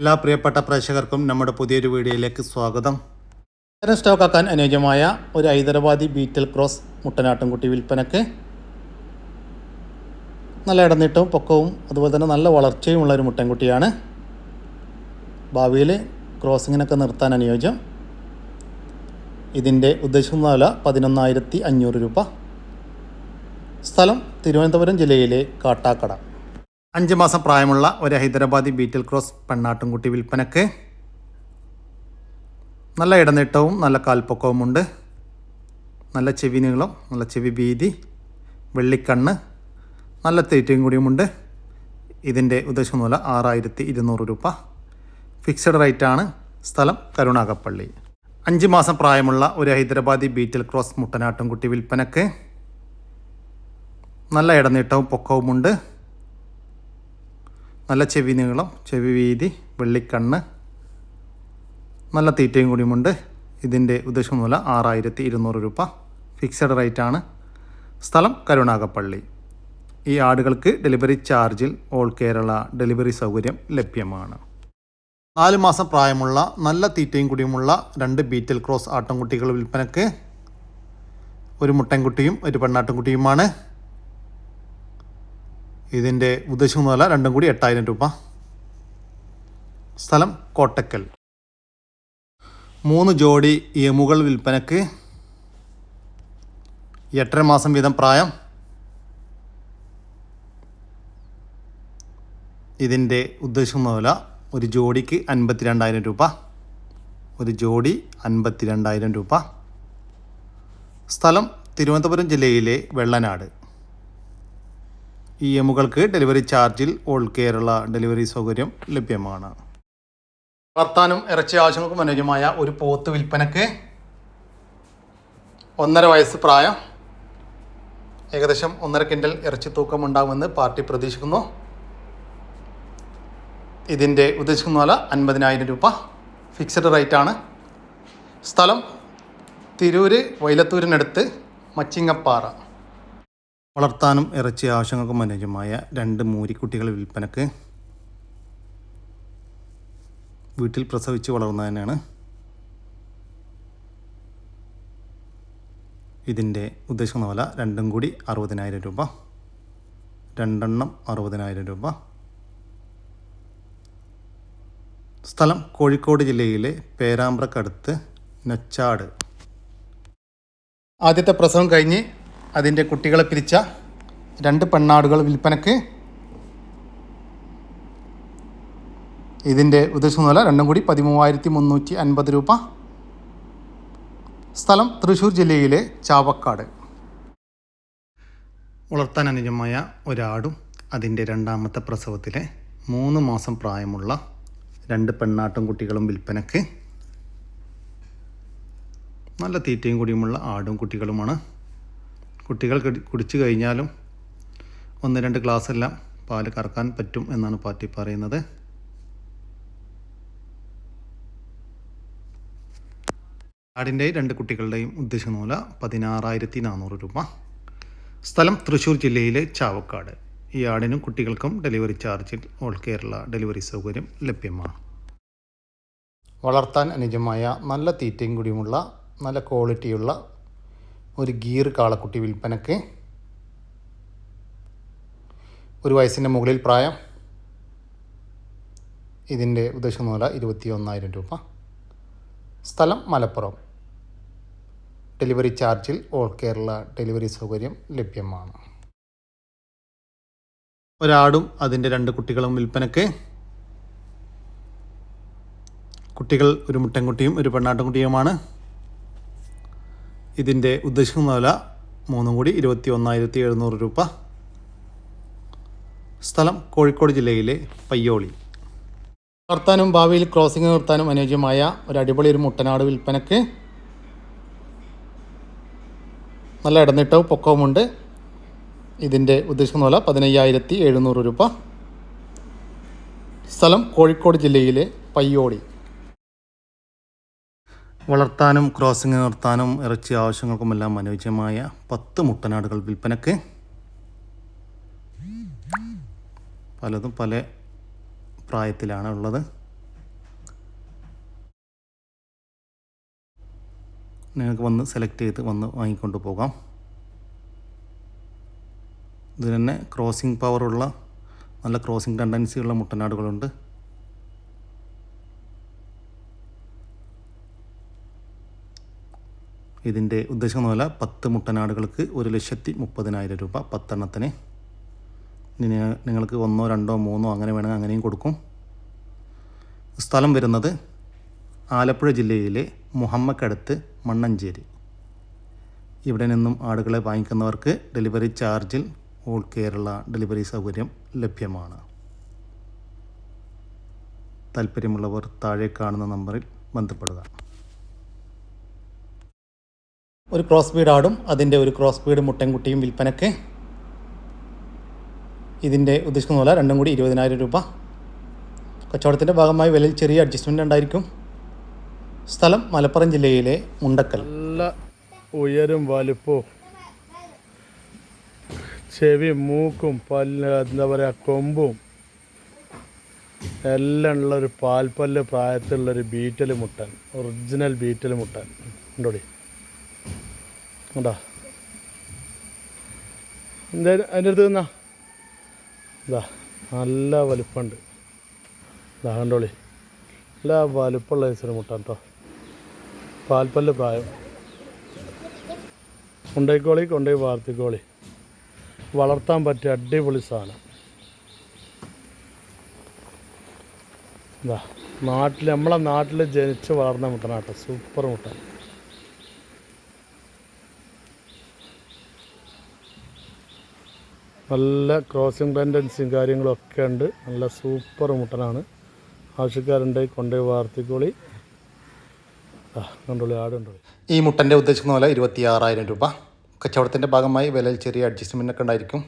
എല്ലാ പ്രിയപ്പെട്ട പ്രേക്ഷകർക്കും നമ്മുടെ പുതിയൊരു വീഡിയോയിലേക്ക് സ്വാഗതം. ഇത്തരം സ്റ്റോക്കാക്കാൻ അനുയോജ്യമായ ഒരു ഹൈദരാബാദി ബീറ്റൽ ക്രോസ് മുട്ടനാട്ടുംകുട്ടി വിൽപ്പനക്ക് നല്ല ഇടനീട്ടവും പൊക്കവും അതുപോലെ തന്നെ നല്ല വളർച്ചയുമുള്ള ഒരു മുട്ടൻകുട്ടിയാണ്. ഭാവിയിൽ ക്രോസിങ്ങിനൊക്കെ നിർത്താൻ അനുയോജ്യം. ഇതിന്റെ ഉദ്ദേശിക്കുന്ന വില പതിനൊന്നായിരത്തി അഞ്ഞൂറ് രൂപ. സ്ഥലം തിരുവനന്തപുരം ജില്ലയിലെ കാട്ടാക്കട. അഞ്ച് മാസം പ്രായമുള്ള ഒരു ഹൈദരാബാദി ബീറ്റിൽ ക്രോസ് പെണ്ണാട്ടുംകുട്ടി വിൽപ്പനക്ക് നല്ല ഇടനീട്ടവും നല്ല കാൽപ്പൊക്കവുമുണ്ട്. നല്ല ചെവി നീളം നല്ല ചെവി ഭീതി വെള്ളിക്കണ്ണ് നല്ല തീറ്റയും കൂടിയുമുണ്ട്. ഇതിന്റെ ഉദ്ദേശം വില ആറായിരത്തി ഇരുന്നൂറ് രൂപ. ഫിക്സഡ് റേറ്റാണ് സ്ഥലം കരുണാകപ്പള്ളി അഞ്ച് മാസം പ്രായമുള്ള ഒരു ഹൈദരാബാദി ബീറ്റിൽ ക്രോസ് മുട്ടനാട്ടുംകുട്ടി വിൽപ്പനക്ക് നല്ല ഇടനീട്ടവും പൊക്കവുമുണ്ട്. നല്ല ചെവി നീളം ചെവി വീതി വെള്ളിക്കണ്ണ് നല്ല തീറ്റയും കൂടിയുമുണ്ട്. ഇതിന്റെ ഉദ്ദേശം മൂല ആറായിരത്തി ഇരുന്നൂറ് രൂപ. ഫിക്സഡ് ആണ് സ്ഥലം കരുണാകപ്പള്ളി ഈ ആടുകൾക്ക് ഡെലിവറി ചാർജിൽ ഓൾ കേരള ഡെലിവറി സൗകര്യം ലഭ്യമാണ്. നാല് മാസം പ്രായമുള്ള നല്ല തീറ്റയും കൂടിയുമുള്ള രണ്ട് ബീറ്റൽ ക്രോസ് ആട്ടിൻകുട്ടികൾ വിൽപ്പനക്ക് ഒരു മുട്ടൻകുട്ടിയും ഒരു പെണ്ണാട്ടിൻകുട്ടിയുമാണ് ഇതിന്റെ ഉദ്ദേശം വില രണ്ടും കൂടി എട്ടായിരം രൂപ. സ്ഥലം കോട്ടക്കൽ. മൂന്ന് ജോഡി എമുകൾ വിൽപ്പനക്ക് എട്ടര മാസം വീതം പ്രായം. ഇതിന്റെ ഉദ്ദേശം വില ഒരു ജോഡിക്ക് അൻപത്തി രണ്ടായിരം രൂപ. ഒരു ജോഡി അൻപത്തി രണ്ടായിരം രൂപ. സ്ഥലം തിരുവനന്തപുരം ജില്ലയിലെ വെള്ളനാട്. ഈ എമ്മുകൾക്ക് ഡെലിവറി ചാർജിൽ ഓൾ കേരള ഡെലിവറി സൗകര്യം ലഭ്യമാണ്. വളർത്താനും ഇറച്ചി ആവശ്യങ്ങൾക്കും അനുയോജ്യമായ ഒരു പോത്ത് വിൽപ്പനക്ക് ഒന്നര വയസ്സ് പ്രായം. ഏകദേശം ഒന്നര കിൻഡൽ ഇറച്ചി തൂക്കം ഉണ്ടാകുമെന്ന് പാർട്ടി പ്രതീക്ഷിക്കുന്നു. ഇതിന്റെ ഉദ്ദേശിക്കുന്ന വില അൻപതിനായിരം രൂപ. ഫിക്സഡ് റേറ്റ് ആണ് സ്ഥലം തിരൂര് വൈലത്തൂരിനടുത്ത് മച്ചിങ്ങപ്പാറ. വളർത്താനും ഇറച്ചി ആവശ്യങ്ങൾക്കും അനുയോജ്യമായ രണ്ട് മൂരിക്കുട്ടികൾ വിൽപ്പനക്ക് വീട്ടിൽ പ്രസവിച്ച് വളർന്നതിനാണ് ഇതിന്റെ ഉദ്ദേശിക്കുന്ന വില രണ്ടും കൂടി അറുപതിനായിരം രൂപ. രണ്ടെണ്ണം അറുപതിനായിരം രൂപ. സ്ഥലം കോഴിക്കോട് ജില്ലയിലെ പേരാമ്പ്രക്കടുത്ത് നച്ചാട്. ആദ്യത്തെ പ്രസവം കഴിഞ്ഞ് അതിന്റെ കുട്ടികളെ പിരിച്ച രണ്ട് പെണ്ണാടുകൾ വിൽപ്പനക്ക് ഇതിന്റെ ഉദ്ദേശം വില രണ്ടും കൂടി പതിമൂവായിരത്തി മുന്നൂറ്റി അൻപത് രൂപ. സ്ഥലം തൃശ്ശൂർ ജില്ലയിലെ ചാവക്കാട്. വളർത്താൻ അനുജമായ ഒരാടും അതിന്റെ രണ്ടാമത്തെ പ്രസവത്തിലെ മൂന്ന് മാസം പ്രായമുള്ള രണ്ട് പെണ്ണാട്ടും കുട്ടികളും വിൽപ്പനക്ക്. നല്ല തീറ്റയും കൂടിയുമുള്ള ആടും കുട്ടികളുമാണ് കുട്ടികൾ കുടി- കുടിച്ചു കഴിഞ്ഞാലും ഒന്ന് രണ്ട് ഗ്ലാസ് എല്ലാം പാൽ കറക്കാൻ പറ്റും എന്നാണ് പാർട്ടി പറയുന്നത്. ആടിന്റെ രണ്ട് കുട്ടികളുടെയും ഉദ്ദേശ നൂല പതിനാറായിരത്തി നാനൂറ് രൂപ. സ്ഥലം തൃശ്ശൂർ ജില്ലയിലെ ചാവക്കാട്. ഈ ആടിനും കുട്ടികൾക്കും ഡെലിവറി ചാർജിൽ ഓൾ കേരള ഡെലിവറി സൗകര്യം ലഭ്യമാണ്. വളർത്താൻ അനുജമായ നല്ല തീറ്റയും കൂടിയുമുള്ള നല്ല ക്വാളിറ്റിയുള്ള ഒരു ഗീർ കാളക്കുട്ടി വിൽപ്പനക്ക്. ഒരു വയസ്സിന്റെ മുകളിൽ പ്രായം. ഇതിന്റെ ഉദ്ദേശം മൂല ഇരുപത്തി ഒന്നായിരം രൂപ. സ്ഥലം മലപ്പുറം. ഡെലിവറി ചാർജിൽ ഓൾ കേരള ഡെലിവറി സൗകര്യം ലഭ്യമാണ്. ഒരാടും അതിന്റെ രണ്ട് കുട്ടികളും വിൽപ്പനക്ക്. കുട്ടികൾ ഒരു മുട്ടൻകുട്ടിയും ഒരു പെണ്ണാട്ടുംകുട്ടിയുമാണ്. ഇതിന്റെ ഉദ്ദേശിക്കുന്ന വില മൂന്നും കൂടി ഇരുപത്തി ഒന്നായിരത്തി എഴുന്നൂറ് രൂപ. സ്ഥലം കോഴിക്കോട് ജില്ലയിലെ പയ്യോളി. നിർത്താനും ഭാവിയിൽ ക്രോസിംഗ് നിർത്താനും അനുയോജ്യമായ ഒരു അടിപൊളി ഒരു മുട്ടനാട് വിൽപ്പനക്ക് നല്ല ഇടനീട്ടവും പൊക്കവുമുണ്ട്. ഇതിന്റെ ഉദ്ദേശിക്കുന്ന വില പതിനയ്യായിരത്തി എഴുന്നൂറ് രൂപ. സ്ഥലം കോഴിക്കോട് ജില്ലയിലെ പയ്യോളി. വളർത്താനും ക്രോസിംഗ് നിർത്താനും ഇറച്ചി ആവശ്യങ്ങൾക്കുമെല്ലാം അനുയോജ്യമായ പത്ത് മുട്ടനാടുകൾ വിൽപ്പനക്ക്. പലതും പല പ്രായത്തിലാണ് ഉള്ളത്. നിങ്ങൾക്ക് വന്ന് സെലക്ട് ചെയ്ത് വന്ന് വാങ്ങിക്കൊണ്ട് പോകാം. ഇതിന് തന്നെ ക്രോസിംഗ് പവറുള്ള നല്ല ക്രോസിംഗ് ടെൻഡൻസിയുള്ള മുട്ടനാടുകളുണ്ട്. ഇതിന്റെ ഉദ്ദേശം പോലെ പത്ത് മുട്ടനാടുകൾക്ക് ഒരു ലക്ഷത്തി മുപ്പതിനായിരം രൂപ പത്തെണ്ണത്തിന്. ഇനി നിങ്ങൾക്ക് ഒന്നോ രണ്ടോ മൂന്നോ അങ്ങനെ വേണമെങ്കിൽ അങ്ങനെയും കൊടുക്കും. സ്ഥലം വരുന്നത് ആലപ്പുഴ ജില്ലയിലെ മുഹമ്മക്കടുത്ത് മണ്ണഞ്ചേരി. ഇവിടെ നിന്നും ആടുകളെ വാങ്ങിക്കുന്നവർക്ക് ഡെലിവറി ചാർജിൽ ഓൾ കേരള ഡെലിവറി സൗകര്യം ലഭ്യമാണ്. താല്പര്യമുള്ളവർ താഴെ കാണുന്ന നമ്പറിൽ ബന്ധപ്പെടുക. ഒരു ക്രോസ് ബീഡ് ആടും അതിന്റെ ഒരു ക്രോസ് ബീഡ് മുട്ടൻകുട്ടിയും വിൽപ്പനയ്ക്ക് ഇതിന്റെ ഉദ്ദേശിക്കുന്ന പോലെ രണ്ടും കൂടി ഇരുപതിനായിരം രൂപ. കച്ചവടത്തിന്റെ ഭാഗമായി വിലയിൽ ചെറിയ അഡ്ജസ്റ്റ്മെന്റ് ഉണ്ടായിരിക്കും. സ്ഥലം മലപ്പുറം ജില്ലയിലെ മുണ്ടക്കൽ. നല്ല ഉയരും വലുപ്പവും ചെവി മൂക്കും പല്ല് എന്താ പറയുക കൊമ്പും എല്ലാം ഉള്ളൊരു പാൽപ്പല്ല് പ്രായത്തിലുള്ളൊരു ബീറ്റൽ മുട്ടൻ ഒറിജിനൽ ബീറ്റൽ മുട്ടൻ. ഉണ്ടോടി ഉണ്ടോ? എന്തായാലും അതിന്റെ അടുത്ത് നിന്നാ? ഇതാ നല്ല വലുപ്പമുണ്ട്. ഇതാ കണ്ടോളി. നല്ല വലുപ്പമുള്ള ഇച്ചിരി മുട്ട കേട്ടോ. പാൽപ്പല്ല് പ്രായം. കൊണ്ടോയിക്കോളി കൊണ്ടേ വാർത്തിക്കോളി. വളർത്താൻ പറ്റിയ അടിപൊളി സാധനം. ഇതാ നാട്ടിൽ നമ്മളെ നാട്ടിൽ ജനിച്ച് വളർന്ന മുട്ടനാട്ടോ. സൂപ്പർ മുട്ടൻ നല്ല ക്രോസിംഗ് ടെൻഡൻസിയും കാര്യങ്ങളൊക്കെ ഉണ്ട്. നല്ല സൂപ്പർ മുട്ടനാണ്. ആവശ്യക്കാരുണ്ട് കൊണ്ടുപോയി വാർത്തിക്കോളി. കണ്ടോളി ആടുണ്ടോളി ഈ മുട്ടന്റെ ഉദ്ദേശിക്കുന്ന പോലെ ഇരുപത്തി ആറായിരം രൂപ. കച്ചവടത്തിന്റെ ഭാഗമായി വിലയിൽ ചെറിയ അഡ്ജസ്റ്റ്മെന്റ് ഒക്കെ ഉണ്ടായിരിക്കും.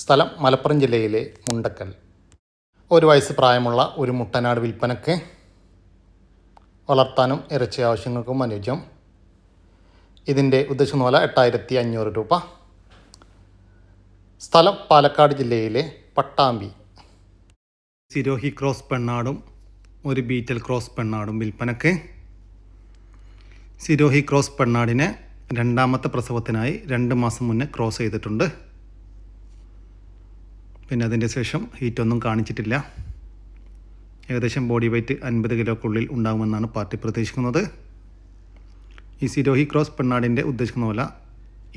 സ്ഥലം മലപ്പുറം ജില്ലയിലെ മുണ്ടക്കൽ. ഒരു വയസ്സ് പ്രായമുള്ള ഒരു മുട്ടനാട് വിൽപ്പനയ്ക്ക് വളർത്താനും ഇറച്ചി ആവശ്യങ്ങൾക്കും അനുയോജ്യം. ഇതിന്റെ ഉദ്ദേശിക്കുന്ന പോലെ എട്ടായിരത്തി അഞ്ഞൂറ് രൂപ. സ്ഥലം പാലക്കാട് ജില്ലയിലെ പട്ടാമ്പി. സിരോഹി ക്രോസ് പെണ്ണാടും ഒരു ബീറ്റൽ ക്രോസ് പെണ്ണാടും വിൽപ്പനക്ക്. സിരോഹി ക്രോസ് പെണ്ണാടിനെ രണ്ടാമത്തെ പ്രസവത്തിനായി രണ്ട് മാസം മുന്നേ ക്രോസ് ചെയ്തിട്ടുണ്ട്. പിന്നെ അതിന്റെ ശേഷം ഹീറ്റൊന്നും കാണിച്ചിട്ടില്ല. ഏകദേശം ബോഡി വെയ്റ്റ് അൻപത് കിലോക്കുള്ളിൽ ഉണ്ടാകുമെന്നാണ് പാർട്ടി പ്രതീക്ഷിക്കുന്നത്. ഈ സിരോഹി ക്രോസ് പെണ്ണാടിന്റെ ഉദ്ദേശിക്കുന്ന വില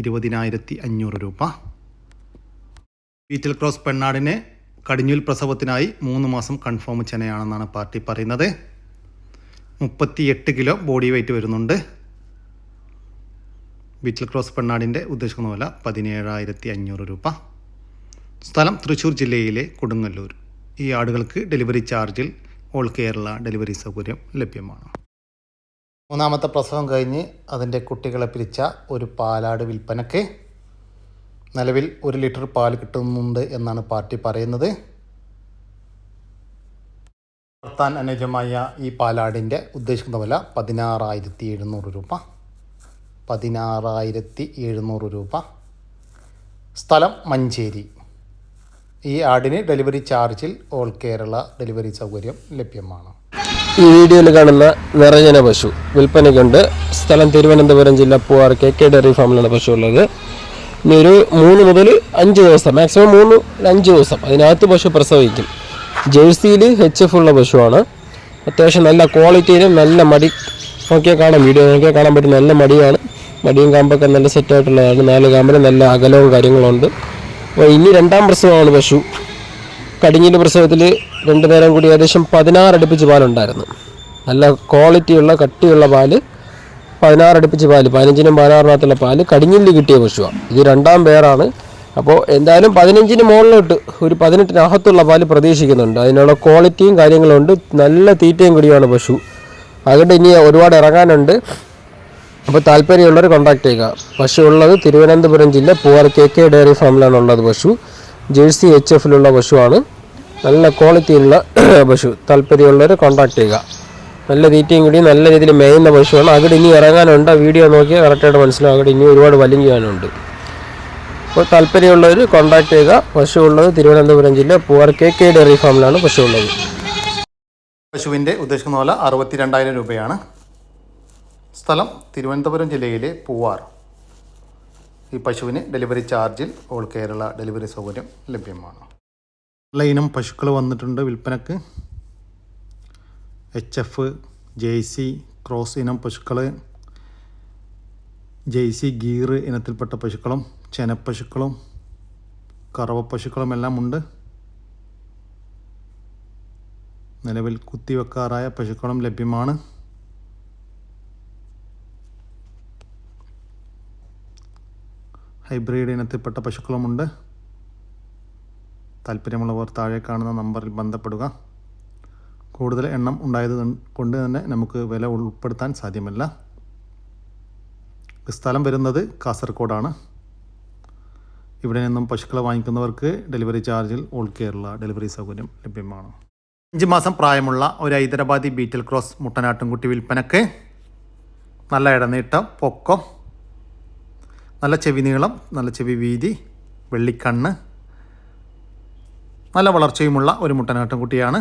ഇരുപതിനായിരത്തി അഞ്ഞൂറ് രൂപ. ബീറ്റൽ ക്രോസ് പെണ്ണാടിനെ കടിഞ്ഞൂൽ പ്രസവത്തിനായി മൂന്ന് മാസം കൺഫേം ചെനയാണെന്നാണ് പാർട്ടി പറയുന്നത്. മുപ്പത്തിയെട്ട് കിലോ ബോഡി വെയിറ്റ് വരുന്നുണ്ട്. ബീറ്റൽ ക്രോസ് പെണ്ണാടിന്റെ ഉദ്ദേശിക്കുന്ന വില പതിനേഴായിരത്തി അഞ്ഞൂറ് രൂപ. സ്ഥലം തൃശ്ശൂർ ജില്ലയിലെ കൊടുങ്ങല്ലൂർ. ഈ ആടുകൾക്ക് ഡെലിവറി ചാർജിൽ ഓൾ കേരള ഡെലിവറി സൗകര്യം ലഭ്യമാണ്. മൂന്നാമത്തെ പ്രസവം കഴിഞ്ഞ് അതിന്റെ കുട്ടികളെ പിരിച്ച ഒരു പാലാട് വിൽപ്പനയ്ക്ക് നിലവിൽ ഒരു ലിറ്റർ പാൽ കിട്ടുന്നുണ്ട് എന്നാണ് പാർട്ടി പറയുന്നത്. വളർത്താൻ അനുജമായ ഈ പാലാടിന്റെ ഉദ്ദേശിക്കുന്ന വില പതിനാറായിരത്തി എഴുന്നൂറ് രൂപ. പതിനാറായിരത്തി എഴുന്നൂറ് രൂപ. സ്ഥലം മഞ്ചേരി. ഈ ആടിന് ഡെലിവറി ചാർജിൽ ഓൾ കേരള ഡെലിവറി സൗകര്യം ലഭ്യമാണ്. ഈ വീഡിയോയിൽ കാണുന്ന നിറഞ്ഞന പശു വിൽപ്പനയ്ക്കുണ്ട്. സ്ഥലം തിരുവനന്തപുരം ജില്ല പൂവാർ കെ കെ ഡയറി ഫാമിലാണ് പശു ഉള്ളത്. ഒരു മൂന്ന് മുതൽ അഞ്ച് ദിവസം മാക്സിമം മൂന്ന് അഞ്ച് ദിവസം. അതിനകത്ത് പശു പ്രസവിക്കും. ജേഴ്സിയിൽ എച്ച് എഫ് ഉള്ള പശുവാണ്. അത്യാവശ്യം നല്ല ക്വാളിറ്റിയിലും നല്ല മടി. നോക്കിയാൽ കാണാം വീഡിയോ നോക്കിയാൽ കാണാൻ പറ്റും. നല്ല മടിയാണ്. മടിയും കാമ്പൊക്കെ നല്ല സെറ്റായിട്ടുള്ളതാണ് നാല് കാമ്പിന് നല്ല അകലവും കാര്യങ്ങളുണ്ട്. അപ്പോൾ ഇനി രണ്ടാം പ്രസവമാണ് പശു. കടിഞ്ഞിന്റെ പ്രസവത്തിൽ രണ്ടു നേരം കൂടി ഏകദേശം പതിനാറ് അടുപ്പിച്ച് പാലുണ്ടായിരുന്നു. നല്ല ക്വാളിറ്റിയുള്ള കട്ടിയുള്ള പാൽ പതിനാറ് അടുപ്പിച്ച് പാൽ പതിനഞ്ചിനും പതിനാറിനകത്തുള്ള പാൽ കടിഞ്ഞില്ല് കിട്ടിയ പശുവാണ് ഇത് രണ്ടാം പേരാണ്. അപ്പോൾ എന്തായാലും പതിനഞ്ചിന് മുകളിലോട്ട് ഒരു പതിനെട്ടിനകത്തുള്ള പാൽ പ്രതീക്ഷിക്കുന്നുണ്ട്. അതിനുള്ള ക്വാളിറ്റിയും കാര്യങ്ങളും ഉണ്ട്. നല്ല തീറ്റയും കൂടിയാണ് പശു. അതുകൊണ്ട് ഇനി ഒരുപാട് ഇറങ്ങാനുണ്ട്. അപ്പോൾ താല്പര്യമുള്ളവർ കോൺടാക്ട് ചെയ്യുക. പശു ഉള്ളത് തിരുവനന്തപുരം ജില്ല പൂവാർ കെ കെ ഡയറി ഫാമിലാണ് ഉള്ളത് പശു. ജേഴ്സി എച്ച് എഫിലുള്ള പശുവാണ്. നല്ല ക്വാളിറ്റിയുള്ള പശു. താല്പര്യമുള്ളവർ കോൺടാക്ട് ചെയ്യുക. നല്ല തീറ്റയും കൂടി നല്ല രീതിയിൽ മേയുന്ന പശുവാണ്. അവിടെ ഇനി ഇറങ്ങാനുണ്ട്. വീഡിയോ നോക്കിയാൽ കറക്റ്റായിട്ട് മനസ്സിലാവും. അവിടെ ഇനി ഒരുപാട് വലിഞ്ഞു ചെയ്യാനുണ്ട് അപ്പോൾ താല്പര്യമുള്ളവർ കോൺടാക്ട് ചെയ്യുക. പശു ഉള്ളത് തിരുവനന്തപുരം ജില്ല പൂവാർ കെ കെ ഡയറി ഫാമിലാണ് പശു ഉള്ളത് പശുവിന്റെ ഉദ്ദേശിക്കുന്ന പോലെ അറുപത്തി രണ്ടായിരം രൂപയാണ്. സ്ഥലം തിരുവനന്തപുരം ജില്ലയിലെ പൂവാർ. ഈ പശുവിന് ഡെലിവറി ചാർജിൽ ഓൾ കേരള ഡെലിവറി സൗകര്യം ലഭ്യമാണ്. ലൈനും പശുക്കൾ വന്നിട്ടുണ്ട് വിൽപ്പനക്ക്. എച്ച് എഫ് ജെയ്സി ക്രോസ് ഇനം പശുക്കൾ ജെയ്സി ഗീർ ഇനത്തിൽപ്പെട്ട പശുക്കളും ചെനപ്പശുക്കളും കറവ പശുക്കളും എല്ലാം ഉണ്ട് നിലവിൽ കുത്തിവെക്കാറായ പശുക്കളും ലഭ്യമാണ്. ഹൈബ്രിഡ് ഇനത്തിൽപ്പെട്ട പശുക്കളുമുണ്ട്. താല്പര്യമുള്ളവർ താഴെ കാണുന്ന നമ്പറിൽ ബന്ധപ്പെടുക. കൂടുതൽ എണ്ണം ഉണ്ടായത് കൊണ്ട് തന്നെ നമുക്ക് വില ഉൾപ്പെടുത്താൻ സാധ്യമല്ല. സ്ഥലം വരുന്നത് കാസർഗോഡാണ്. ഇവിടെ നിന്നും പശുക്കളെ വാങ്ങിക്കുന്നവർക്ക് ഡെലിവറി ചാർജിൽ ഓൾ കേരള ഡെലിവറി സൗകര്യം ലഭ്യമാണ്. അഞ്ച് മാസം പ്രായമുള്ള ഒരു ഹൈദരാബാദി ബീറ്റൽ ക്രോസ് മുട്ടനാട്ടുംകുട്ടി വിൽപ്പനക്ക് നല്ല ഇടനീട്ടം പൊക്കം നല്ല ചെവി നീളം നല്ല ചെവി വീതി വെള്ളിക്കണ്ണ് നല്ല വളർച്ചയുമുള്ള ഒരു മുട്ടനാട്ടുംകുട്ടിയാണ്.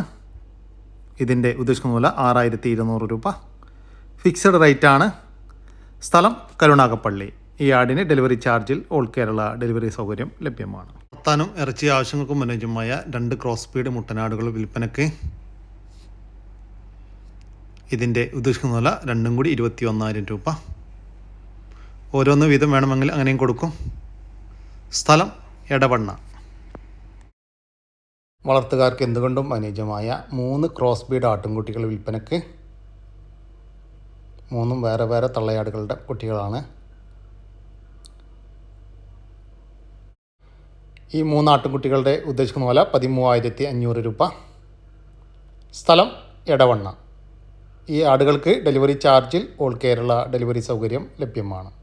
ഇതിന്റെ ഉദ്ദേശിക്കുന്ന വില ആറായിരത്തി ഇരുന്നൂറ് രൂപ ഫിക്സഡ് റേറ്റാണ് സ്ഥലം കരുണാകപ്പള്ളി ഈ ആടിന് ഡെലിവറി ചാർജിൽ ഓൾ കേരള ഡെലിവറി സൗകര്യം ലഭ്യമാണ്. വർത്താനും ഇറച്ചി ആവശ്യങ്ങൾക്കും അനുയോജ്യമായ രണ്ട് ക്രോസ് സ്പീഡ് മുട്ടനാടുകൾ വിൽപ്പനയ്ക്ക് ഇതിന്റെ ഉദ്ദേശിക്കുന്ന വില രണ്ടും കൂടി ഇരുപത്തി ഒന്നായിരം രൂപ. ഓരോന്ന് വീതം വേണമെങ്കിൽ അങ്ങനെയും കൊടുക്കും. സ്ഥലം എടവണ്ണ. വളർത്തുകാർക്ക് എന്തുകൊണ്ടും അനുയോജ്യമായ മൂന്ന് ക്രോസ് ബീഡ് ആട്ടുംകുട്ടികൾ വിൽപ്പനയ്ക്ക് മൂന്നും വേറെ വേറെ തള്ളയാടുകളുടെ കുട്ടികളാണ്. ഈ മൂന്ന് ആട്ടുംകുട്ടികളുടെ ഉദ്ദേശിക്കുന്ന വില പതിമൂവായിരത്തി അഞ്ഞൂറ് രൂപ. സ്ഥലം എടവണ്ണ. ഈ ആടുകൾക്ക് ഡെലിവറി ചാർജിൽ ഓൾ കേരള ഡെലിവറി സൗകര്യം ലഭ്യമാണ്.